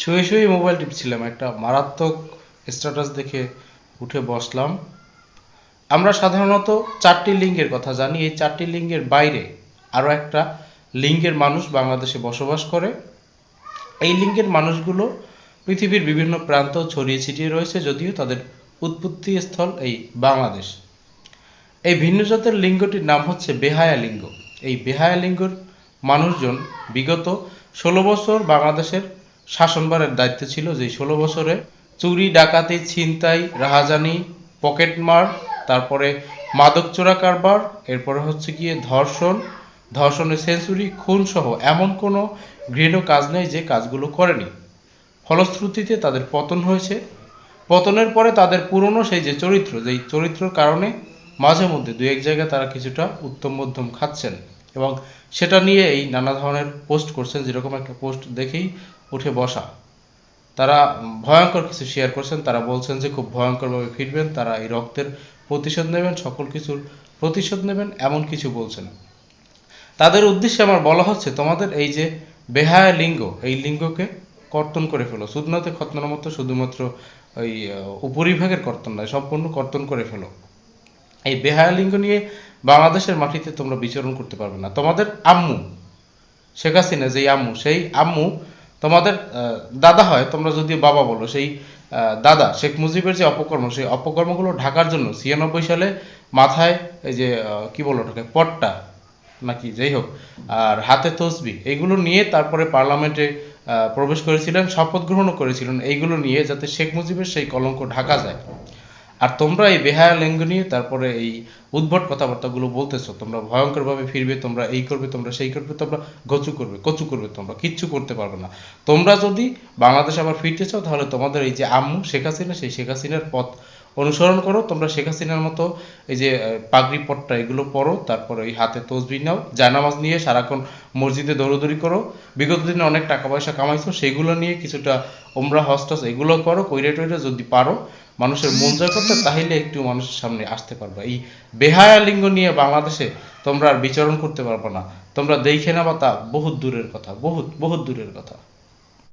শুয়ে শুয়ে মোবাইল টিপছিলাম। একটা মারাত্মক স্ট্যাটাস দেখে উঠে বসলাম। আমরা সাধারণত চারটি লিঙ্গের কথা জানি। এই চারটি লিঙ্গের বাইরে আরও একটা লিঙ্গের মানুষ বাংলাদেশে বসবাস করে। এই লিঙ্গের মানুষগুলো পৃথিবীর বিভিন্ন প্রান্ত ছড়িয়ে ছিটিয়ে রয়েছে, যদিও তাদের উৎপত্তি স্থল এই বাংলাদেশ। এই ভিন্ন জাতের লিঙ্গটির নাম হচ্ছে বেহায়া লিঙ্গ। এই বেহায়া লিঙ্গর মানুষজন বিগত ষোলো বছর বাংলাদেশের শাসনভারের দায়িত্বে ছিল যে ষোলো বছরে চুরি, ডাকাতি, ছিনতাই, রাহাজানি পকেটমার তারপরে মাদক চোরা কারবার, এরপরে হচ্ছে গিয়ে ধর্ষণ, ধর্ষণের সেঞ্চুরি খুন সহ এমন কোনো ঘৃণ্য কাজ নেই যে কাজগুলো করেনি। ফলশ্রুতিতে তাদের পতন হয়েছে। পতনের পরে তাদের পুরনো সেই যে চরিত্র, যেই চরিত্রের কারণে মাঝে মধ্যে দু এক জায়গায় তারা কিছুটা উত্তম মধ্যম খাচ্ছেন। এবং সেটা নিয়ে এই নানা ধরনের পোস্ট করছেন, যেরকম একটা পোস্ট দেখেই উঠে বসা। তারা ভয়ঙ্কর কিছু শেয়ার করছেন, তারা বলছেন যে খুব ভয়ঙ্করভাবে ফিরবেন, তারা এই রক্তের প্রতিশোধ নেবেন, সকল কিছুর প্রতিশোধ নেবেন, এমন কিছু বলছেন। তাদের উদ্দেশ্যে আমার বলা হচ্ছে, তোমাদের এই যে বেহায়া লিঙ্গ, এই লিঙ্গকে কর্তন করে ফেলো। সুদনাতে খতনার মতো শুধুমাত্র ওই উপরিভাগের কর্তন নয়, সম্পূর্ণ কর্তন করে ফেলো। এই বেহায়া লিঙ্গ নিয়ে বাংলাদেশের মাটিতে তোমরা বিচরণ করতে পারবে না। তোমাদের আম্মু, শেখ হাসিনা যেই আম্মু, সেই আম্মু তোমাদের দাদা হয়, তোমরা যদি বাবা বলো, সেই দাদা, শেখ মুজিবের যে অপকর্ম, সেই অপকর্মগুলো ঢাকার জন্য ছিয়ানব্বই সালে মাথায় এই যে কি বলো ওটাকে, পট্টা, নাকি যাই হোক, আর হাতে তসবি, এগুলো নিয়ে তারপরে পার্লামেন্টে প্রবেশ করেছিলেন, শপথ গ্রহণও করেছিলেন, এইগুলো নিয়ে যাতে শেখ মুজিবের সেই কলঙ্ক ঢাকা যায়। আর তোমরা এই বেহায়া লিঙ্গ নিয়ে তারপরে এই উদ্ভট কথাবার্তাগুলো বলতেছো, তোমরা ভয়ঙ্করভাবে ফিরবে, তোমরা এই করবে, তোমরা সেই করবে, তোমরা গচু করবে, কচু করবে তোমরা, কিচ্ছু করতে পারবে না। তোমরা যদি বাংলাদেশে আবার ফিরতে চাও, তাহলে তোমাদের এই যে আম্মু শেখ হাসিনা, সেই শেখ হাসিনার পথ অনুসরণ করো, তোমরা শেখ হাসিনার মতো এই যে পাগড়ি পট্টা এগুলো পরো, তারপরে এই হাতে তসবি নাও জায়নামাজ নিয়ে সারাক্ষণ মসজিদে দৌড়দৌড়ি করো। বিগত দিনে অনেক টাকা পয়সা কামাইছো, সেগুলো নিয়ে কিছুটা ওমরা হস্টাস এগুলো করো কইরে টইরে যদি পারো, মানুষের মন জয় করতে, তাহলে একটু মানুষের সামনে আসতে পারবে। এই বেহায়া লিঙ্গ নিয়ে বাংলাদেশে তোমরা আর বিচরণ করতে পারবে না। তোমরা দেখে নেবা তা বহুত দূরের কথা, বহুত বহুত দূরের কথা।